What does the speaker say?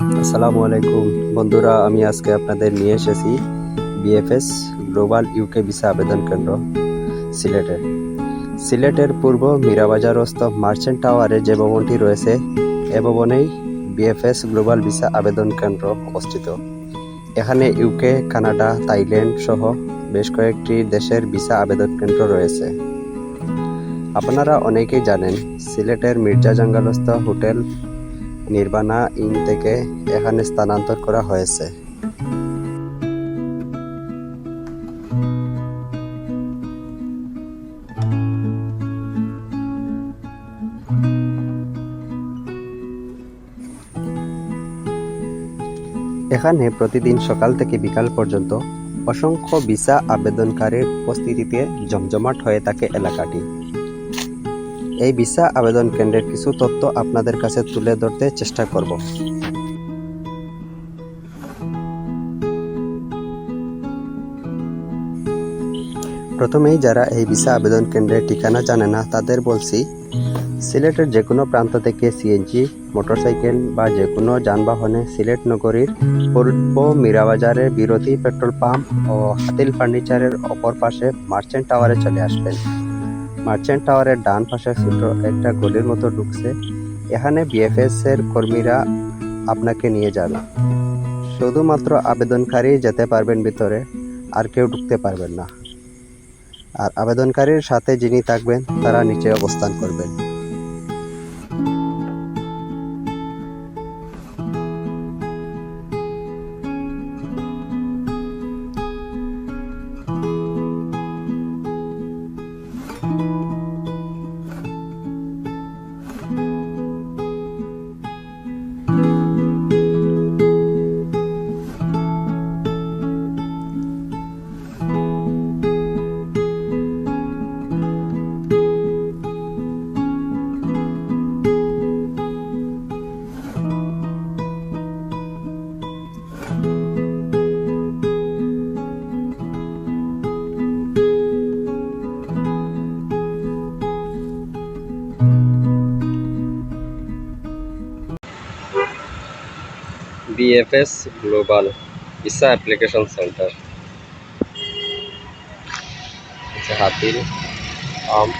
আসসালামু আলাইকুম। বন্ধুরা, আমি আজকে আপনাদের নিয়ে এসেছি বিএফএস গ্লোবাল ইউকে ভিসা আবেদন কেন্দ্র, সিলেটে। সিলেটের পূর্ব মীরাবাজারস্থ মার্চেন্ট টাওয়ারে যে ভবনটি রয়েছে, এ ভবনেই বিএফএস গ্লোবাল ভিসা আবেদন কেন্দ্র অবস্থিত। এখানে ইউকে কানাডা, থাইল্যান্ড সহ বেশ কয়েকটি দেশের ভিসা আবেদন কেন্দ্র রয়েছে। আপনারা অনেকেই জানেন, সিলেটের মির্জা জঙ্গালস্থ হোটেল নির্বাণা ইন থেকে এখানে স্থানান্তর করা হয়েছে। এখানে প্রতিদিন সকাল থেকে বিকাল পর্যন্ত অসংখ্য ভিসা আবেদনকারীর উপস্থিতিতে জমজমাট হয়ে থাকে এলাকাটি। এই ভিসা আবেদন কেন্দ্রের কিছু তথ্য আপনাদের কাছে তুলে ধরতে চেষ্টা করব। প্রথমেই যারা এই ভিসা আবেদন কেন্দ্রের ঠিকানা জানে না, তাদের বলছি, সিলেটের যে কোনো প্রান্ত থেকে সিএনজি মোটরসাইকেল বা যে কোনো যানবাহনে সিলেট নগরীর পূর্ব মীরাবাজারের বিরতি পেট্রোল পাম্প ও হাতিল ফার্নিচারের অপর পাশে মার্চেন্ট টাওয়ারে চলে আসবেন। মার্চেন্ট টাওয়ারের ডান পাশে ছোট একটা গলির মতো ঢুকছে। এখানে বিএফএস এর কর্মীরা আপনাকে নিয়ে যাবে। শুধুমাত্র আবেদনকারী যেতে পারবেন ভিতরে, আর কেউ ঢুকতে পারবেন না। আর আবেদনকারীর সাথে যিনি থাকবেন, তারা নিচে অবস্থান করবেন। VFS global visa application centre Hatil আম